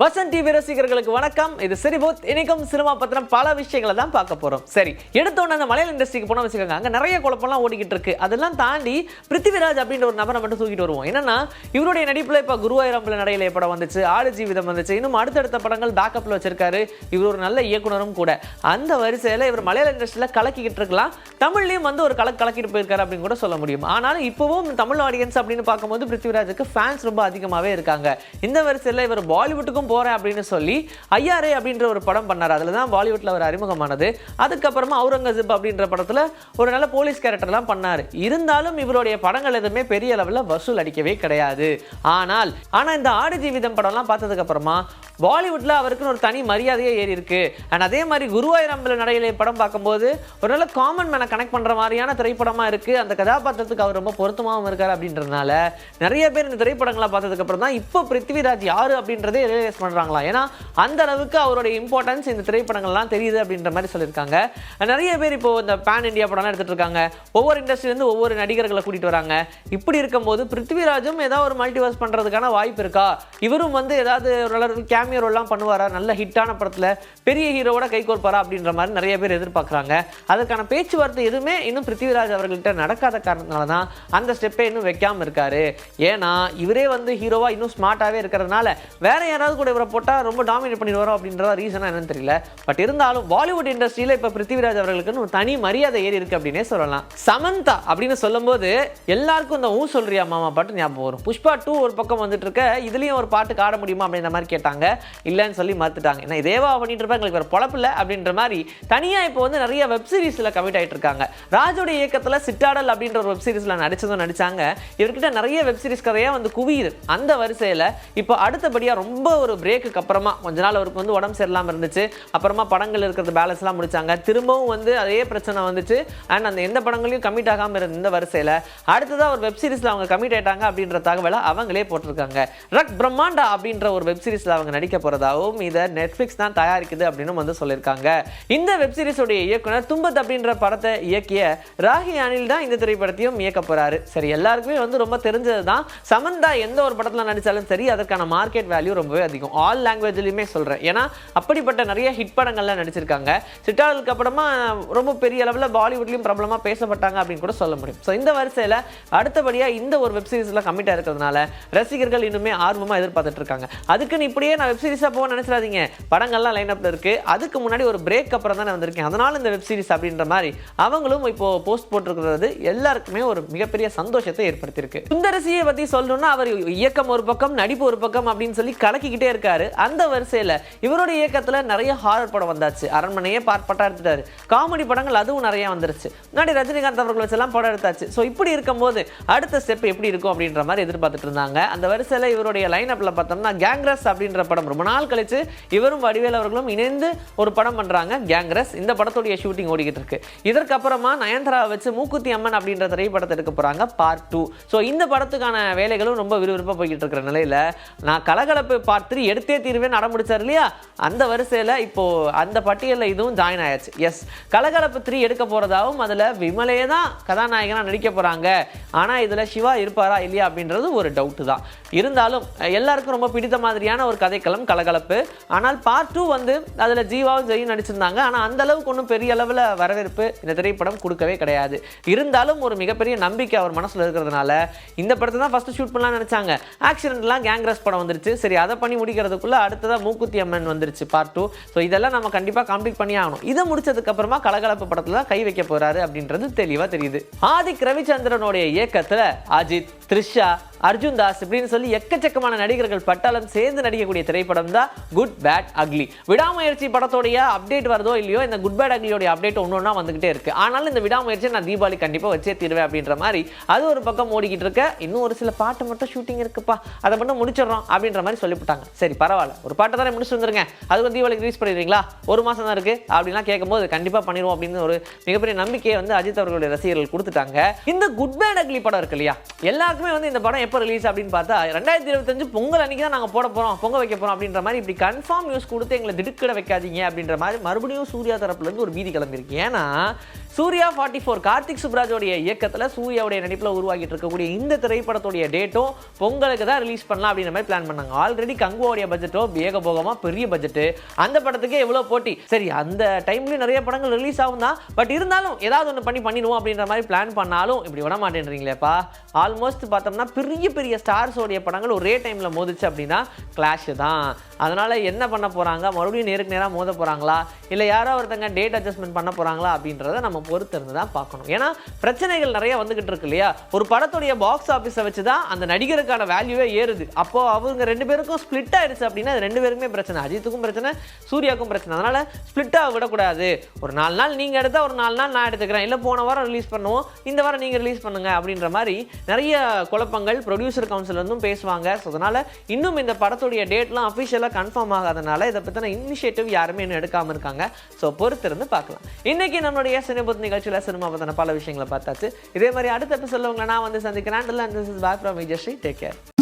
Vasanth TV ரசிகர்களுக்கு வணக்கம். இது சிரிபூத் இன்னைக்கும் சினிமா பத்தின பல விஷயங்களை தான் பார்க்க போறோம். சரி எடுத்தோன்னே அந்த மலையாள இண்டஸ்ட்ரிக்கு போனா வச்சுக்கோங்க அங்க நிறைய குழப்பம்லாம் ஓடிக்கிட்டு இருக்கு. அதெல்லாம் தாண்டி பிருத்திவிராஜ் அப்படின்ற ஒரு நபரை மட்டும் தூக்கிட்டு வருவோம். என்னன்னா இவருடைய நடிப்புல இப்ப குருவாயூரம்பல நடையில படம் வந்துச்சு ஆடு ஜீவிதம் வந்துச்சு இன்னும் அடுத்தடுத்த படங்கள் பேக்கப்ல வச்சிருக்காரு. இவர் ஒரு நல்ல இயக்குனரும் கூட. அந்த வரிசையில இவர் மலையாள இண்டஸ்ட்ரியில கலக்கிக்கிட்டு இருக்கலாம். தமிழ்லயும் வந்து ஒரு கலக்கு கலக்கிட்டு போயிருக்காரு அப்படின்னு கூட சொல்ல முடியும். ஆனாலும் இப்பவும் தமிழ் ஆடியன்ஸ் அப்படின்னு பார்க்கும்போது பிருத்திவிராஜுக்கு ஃபேன்ஸ் ரொம்ப அதிகமாகவே இருக்காங்க. இந்த வரிசையில் இவர் பாலிவுட்டுக்கும் போகிறேன் அப்படின்னு சொல்லி ஐயாரே அப்படின்ற ஒரு படம் பண்ணார். அதில் தான் பாலிவுட்டில் அவர் அறிமுகமானது. அதுக்கப்புறமா அவுரங்கசீப் அப்படின்ற படத்தில் ஒரு நல்ல போலீஸ் கேரக்டர்லாம் பண்ணார். இருந்தாலும் இவருடைய படங்கள் எதுவுமே பெரிய அளவில் வசூல் அடிக்கவே கிடையாது. ஆனால் ஆனால் இந்த ஆடு ஜீவிதம் படம்லாம் பார்த்ததுக்கப்புறமா பாலிவுட்டில் அவருக்குன்னு ஒரு தனி மரியாதையே ஏறி இருக்கு. அண்ட் அதே மாதிரி குருவாயூரம்பல நடையிலே படம் பார்க்கும்போது ஒரு நல்ல காமன் மேனை கனெக்ட் பண்ணுற மாதிரியான திரைப்படமாக இருக்குது அந்த கதாபாத்திரத்துக்கு அவர் ரொம்ப பொருத்தமாகவும் இருக்கார் அப்படின்றதுனால நிறைய பேர் இந்த திரைப்படங்களை பார்த்ததுக்கப்புறம் தான் இப்போ பிருத்திவிராஜ் யார் அப்படின்றதே ரியலைஸ் பண்ணுறாங்களா ஏன்னா அந்த அளவுக்கு அவருடைய இம்பார்ட்டன்ஸ் இந்த திரைப்படங்கள்லாம் தெரியுது அப்படின்ற மாதிரி சொல்லியிருக்காங்க. நிறைய பேர் இப்போ இந்த பேன் இந்தியா படம்லாம் எடுத்துட்டு இருக்காங்க ஒவ்வொரு இண்டஸ்ட்ரியிலேருந்து ஒவ்வொரு நடிகர்களை கூட்டிட்டு வராங்க. இப்படி இருக்கும்போது பிருத்விராஜும் ஏதாவது ஒரு மல்டிவர்ஸ் பண்ணுறதுக்கான வாய்ப்பு இருக்கா? இவரும் வந்து ஏதாவது ஒரு கேமியோ ரோல்லாம் பண்ணுவாரா? நல்ல ஹிட்டான படத்தில் பெரிய ஹீரோவோட கைகோர்ப்பாரா அப்படின்ற மாதிரி நிறைய பேர் எதிர்பார்க்குறாங்க. அதற்கான பேச்சுவார்த்தை எதுவுமே இன்னும் பிருத்திவிராஜ் அவர்கள்ட்ட நடக்காத காரணத்தினால தான் அந்த ஸ்டெப்பை இன்னும் வைக்காம இருக்காரு. ஏன்னா இவரே வந்து ஹீரோவா இன்னும் ஸ்மார்ட்டாகவே இருக்கிறதுனால வேற யாராவது கூட இவரை போட்டால் ரொம்ப டாமினேட் பண்ணிடுவாரோ அப்படின்றத ரீசனாக என்னன்னு தெரியல. பட் இருந்தாலும் பாலிவுட் இண்டஸ்ட்ரியில் இப்போ பிருத்திவிராஜ் அவர்களுக்குன்னு தனி மரியாதை ஏறி இருக்கு அப்படின்னே சொல்லலாம். சமந்தா அப்படின்னு சொல்லும்போது எல்லாருக்கும் இந்த ஊ சொல்றியா மாமா பாட்டு ஞாபகம் வரும். புஷ்பா டூ ஒரு பக்கம் வந்துட்டு இருக்க இதுலேயும் ஒரு பாட்டுக்கு ஆட முடியுமா அப்படின்ற மாதிரி கேட்டாங்க. இல்லைன்னு சொல்லி மறுத்துட்டாங்க. ஏன்னா இதேவா பண்ணிட்டு இருப்பா எங்களுக்கு ஒரு பொழப்பு இல்லை அப்படின்ற மாதிரி தனியாக இப்போ வந்து நிறைய வெப் சீரிஸில் கமிட் ஆகிட்டு இருக்காங்க. ராஜோட இயக்கத்தில் சிட்டாடல் அப்படின்ற ஒரு வெப் சீரிஸ்ல நடிச்சதும் நடிச்சாங்க. இவர்கிட்ட நிறைய வெப் சீரிஸ் வந்து குவியுது. அந்த வரிசையில் இப்போ அடுத்தபடியாக ரொம்ப ஒரு பிரேக்குக்கு அப்புறமா கொஞ்ச நாள் அவருக்கு வந்து உடம்பு சரியில்லாமல் இருந்துச்சு. அப்புறமா படங்கள் இருக்கிறது பேலன்ஸ்லாம் முடித்தாங்க முடிச்சாங்க. திரும்பவும் வந்து அதே பிரச்சனை வந்துச்சு. அண்ட் அந்த எந்த படங்களையும் கமிட் ஆகாமல் இருந்த இந்த வரிசையில் அடுத்ததாக ஒரு வெப் சீரிஸில் அவங்க கமிட் ஆயிட்டாங்க அப்படின்ற தகவலை அவங்களே போட்டிருக்காங்க. ரக் பிரம்மாண்டா அப்படின்ற ஒரு வெப்சீரிஸில் அவங்க நடிக்க போகிறதாகவும் இதை நெட்ஃபிளிக்ஸ் தான் தயாரிக்குது அப்படின்னு வந்து சொல்லியிருக்காங்க. இந்த வெப் சீரிஸுடைய இயக்குனர் தும்பத் அப்படின்ற படத்தை இயக்கிய ராகி அனில் தான் இந்த திரைப்படத்தையும் இயக்க போறாரு. சரி எல்லாருக்குமே வந்து ரொம்ப தெரிஞ்சது தான் சமந்தா எந்த ஒரு படத்தில் நடிச்சாலும் சரி அதற்கான மார்க்கெட் வேல்யூ ரொம்பவே அதிகம் ஆல் லாங்குவேஜ்லையுமே சொல்கிறேன் ஏன்னா அப்படிப்பட்ட நிறைய ஹிட் படங்கள்லாம் நடிச்சிருக்காங்க. சிட்டாளுக்கு அப்புறமா ரொம்ப பெரிய அளவில் பாலிவுட்லேயும் பிரபலமாக பேசப்பட்டாங்க அப்படின்னு கூட சொல்ல முடியும். ஸோ இந்த வரிசையில் அடுத்தபடியாக இந்த ஒரு வெப் சீரிஸில் கமிட்டாக இருக்கிறதுனால ரசிகர்கள் இன்னுமே ஆர்வமாக எதிர்பார்த்துட்டு இருக்காங்க. அதுக்குன்னு இப்படியே நான் வெப் சீரிஸாக போக நினைச்சிடாதீங்க. படங்கள்லாம் லைன் அப்ல இருக்கு. அதுக்கு முன்னாடி ஒரு பிரேக் அப்புறம் தான் நான் வந்திருக்கேன். அதனால இந்த வெப் சீரிஸ் அப்படின்ற மாதிரி அவங்களும் இப்போ போஸ்ட் போட்டிருக்கிறது எல்லாருக்குமே ஒரு மிகப்பெரிய சந்தோஷத்தை ஏற்படுத்தியிருக்கு. சுந்தரசியை பத்தி சொல்லணும்னா அவர் இயக்கம் ஒரு பக்கம் நடிப்பு ஒரு பக்கம் அப்படின்னு சொல்லி கலக்கிக்கிட்டே இருக்காரு அந்த வரிசையில் இவருடைய இயக்கத்தில் நிறைய ஹாரர் படம் வந்தாச்சு. அரண்மனையே பார்ப்பட்டா எடுத்துட்டாரு காமெடி படங்கள் அதுவும் நிறைய வந்துருச்சு. முன்னாடி ரஜினிகாந்த் அவர்கள் வச்செல்லாம் படம் எடுத்தாச்சு. ஸோ இப்படி இருக்கும்போது அடுத்த ஸ்டெப் எப்படி இருக்கும் அப்படின்ற மாதிரி எதிர்பார்த்துட்டு இருந்தாங்க. அந்த வரிசையில் இவருடைய லைன் அப்பில் பார்த்தோம்னா கேங்ரஸ் அப்படின்ற படம் ரொம்ப நாள் கழிச்சு இவரும் வடிவேல் அவர்களும் இணைந்து ஒரு படம் பண்ணுறாங்க கேங்ரஸ் இந்த படத்துடைய ஷூட்டிங் ஓடிக்கிட்டு இருக்கு. இதற்கப்புறமா நயன்தாரா வச்சு மூக்குத்தி அம்மன் அப்படின்ற திரைப்படத்தை எடுக்க போகிறாங்க பார்ட் டூ ஸோ இந்த படத்துக்கான வேலைகளும் ரொம்ப விறுவிறுப்பாக போய்கிட்டு இருக்கிற நிலையில் நான் கலகலப்பு பார்த்து த்ரீ எடுத்தே தீர்வேன் அடம் முடிச்சார் இல்லையா? அந்த வரிசையில் இப்போ அந்த பட்டியலில் இதுவும் ஜாயின் ஆயாச்சு. எஸ் கலகலப்பு த்ரீ எடுக்க போறதாவும் அதில் விமலே தான் கதாநாயகனாக நடிக்க போகிறாங்க ஆனால் இதில் சிவா இருப்பாரா இல்லையா அப்படின்றது ஒரு டவுட்டு தான். இருந்தாலும் எல்லாருக்கும் ரொம்ப பிடித்த மாதிரியான ஒரு கதைக்களம் கலகலப்பு. ஆனால் பார்ட் டூ வந்து அதில் ஜீவாவும் ஜெயும் நடிச்சிருந்தாங்க. ஆனால் அந்த அளவுக்கு ஒன்றும் பெரிய அளவில் வரவேற்பு இந்த திரைப்படம் கொடுக்கவே கிடையாது. இருந்தாலும் ஒரு மிகப்பெரிய நம்பிக்கை அவர் மனசில் இருக்கிறதுனால இந்த படத்தை தான் ஃபஸ்ட்டு ஷூட் பண்ணலாம்னு நினச்சாங்க. ஆக்சிடென்ட்லாம் கேங்ரஸ் படம் வந்துருச்சு. சரி அதை பண்ணி முடிக்கிறதுக்குள்ளே அடுத்ததாக மூக்குத்தி அம்மன் வந்துருச்சு பார்ட் டூ ஸோ இதெல்லாம் நம்ம கண்டிப்பாக கம்ப்ளீட் பண்ணி ஆகணும். இதை முடிச்சதுக்கு அப்புறமா கலகலப்பு படத்தில் தான் கை வைக்க போறாரு அப்படின்றது தெளிவாக தெரியுது. ஆதிக் ரவிச்சந்திரனுடைய இயக்கத்தில் அஜித் த்ரிஷா அர்ஜுன் தாஸ் இப்படின்னு சொல்லி எக்கச்சக்கமான நடிகர்கள் பட்டாளம் சேர்ந்து நடிக்கக்கூடிய திரைப்படம் தான் குட் பேட் அக்லி விடாமுயற்சி படத்தோடைய அப்டேட் வருதோ இல்லையோ இந்த குட் பேட் அக்லியோடைய அப்டேட் ஒன்று ஒன்றா வந்துகிட்டே இருக்கு. ஆனாலும் இந்த விடாமுயற்சி நான் தீபாவளி கண்டிப்பாக வச்சே தீருவேன் அப்படின்ற மாதிரி அது ஒரு பக்கம் ஓடிக்கிட்டு இருக்க. இன்னும் ஒரு சில பாட்டு மட்டும் ஷூட்டிங் இருக்குப்பா. அதை மட்டும் முடிச்சிடறோம் அப்படின்ற மாதிரி சொல்லிவிட்டாங்க. சரி பரவாயில்ல. ஒரு பாட்டை தானே முடிச்சு வந்துருங்க. அதுக்கு தீபாவளிக்கு ரிலீஸ் பண்ணிடுறீங்களா? ஒரு மாதம் தான் இருக்கு. அப்படின்லாம் கேட்கும்போது கண்டிப்பாக பண்ணிடுவோம் அப்படின்னு ஒரு மிகப்பெரிய நம்பிக்கையை வந்து அஜித் அவர்களுடைய ரசிகர்கள் கொடுத்துட்டாங்க. இந்த குட் பேட் அக்லி படம் இருக்கு இல்லையா? எல்லா எல்லாருக்குமே வந்து இந்த படம் எப்போ ரிலீஸ் அப்படின்னு பார்த்தா ரெண்டாயிரத்தி இருபத்தஞ்சு பொங்கல் அன்றைக்கி தான் நாங்கள் போட போகிறோம் பொங்கல் வைக்க போகிறோம் அப்படின்ற மாதிரி இப்படி கன்ஃபார்ம் நியூஸ் கொடுத்து எங்களை திடுக்கிட வைக்காதீங்க அப்படின்ற மாதிரி மறுபடியும் சூர்யா தரப்புலேருந்து ஒரு பீதி கிளம்பியிருக்கு. ஏன்னா சூர்யா ஃபார்ட்டி ஃபோர் கார்த்திக் சுப்ராஜோடைய இயக்கத்தில் சூர்யாவுடைய நடிப்பில் உருவாகிட்டு இருக்கக்கூடிய இந்த திரைப்படத்துடைய டேட்டும் பொங்கலுக்கு தான் ரிலீஸ் பண்ணலாம் அப்படின்ற மாதிரி பிளான் பண்ணாங்க. ஆல்ரெடி கங்குவோடைய பட்ஜெட்டோ வேகபோகமாக பெரிய பட்ஜெட்டு அந்த படத்துக்கே எவ்வளோ போட்டி? சரி அந்த டைம்லேயும் நிறைய படங்கள் ரிலீஸ் ஆகும் தான். பட் இருந்தாலும் ஏதாவது ஒன்று பண்ணி பண்ணிடுவோம் அப்படின்ற மாதிரி பிளான் பண்ணாலும் இப்படி விட மாட்டேன்றீங்களேப்பா. ஆல்மோஸ்ட் பார்த்தோம்னா பெரிய பெரிய ஸ்டார்ஸோடைய படங்கள் ஒரே டைமில் மோதிச்சு அப்படின்னா கிளாஷு தான். அதனால் என்ன பண்ண போகிறாங்க மறுபடியும் நேருக்கு நேராக மோத போகிறாங்களா இல்லை யாரோ ஒருத்தங்க டேட் அட்ஜஸ்ட்மெண்ட் பண்ண போகிறாங்களா அப்படின்றத நம்ம பொறுத்து இருந்து தான் பார்க்கணும். ஏன்னா பிரச்சனைகள் நிறைய வந்துகிட்டு இருக்கு இல்லையா? ஒரு படத்துடைய பாக்ஸ் ஆஃபீஸை வச்சு தான் அந்த நடிகருக்கான வேல்யூவே ஏறுது. அப்போ அவங்க ரெண்டு பேருக்கும் ஸ்பிளிட் ஆயிடுச்சு அப்படின்னா ரெண்டு பேருக்குமே பிரச்சனை. அஜித்துக்கும் பிரச்சனை சூர்யாவுக்கும் பிரச்சனை. அதனால் ஸ்ப்ளிட்டாக விடக்கூடாது. ஒரு நாலு நாள் நீங்கள் எடுத்தால் ஒரு நாலு நாள் நான் எடுத்துக்கிறேன். இல்லை போன வாரம் ரிலீஸ் பண்ணுவோம் இந்த வாரம் நீங்கள் ரிலீஸ் பண்ணுங்க அப்படின்ற மாதிரி நிறைய குழப்பங்கள் ப்ரொடியூசர் கவுன்சில் இருந்தும் பேசுவாங்க. ஸோ அதனால இன்னும் இந்த படத்துடைய டேட்லாம் அஃபிஷியலாக கன்ஃபார்ம் ஆகாதனால இதை பற்றின இனிஷியேட்டிவ் யாருமே இன்னும் எடுக்காமல் இருக்காங்க. ஸோ பொறுத்திருந்து பார்க்கலாம். இன்னைக்கு நம்மளுடைய சினிபுத் நிகழ்ச்சியில் சினிமா பற்றின பல விஷயங்களை பார்த்தாச்சு. இதே மாதிரி அடுத்த எபிசோட உங்களை நான் வந்து சந்திக்கிறேன். Back from Vijayasri take care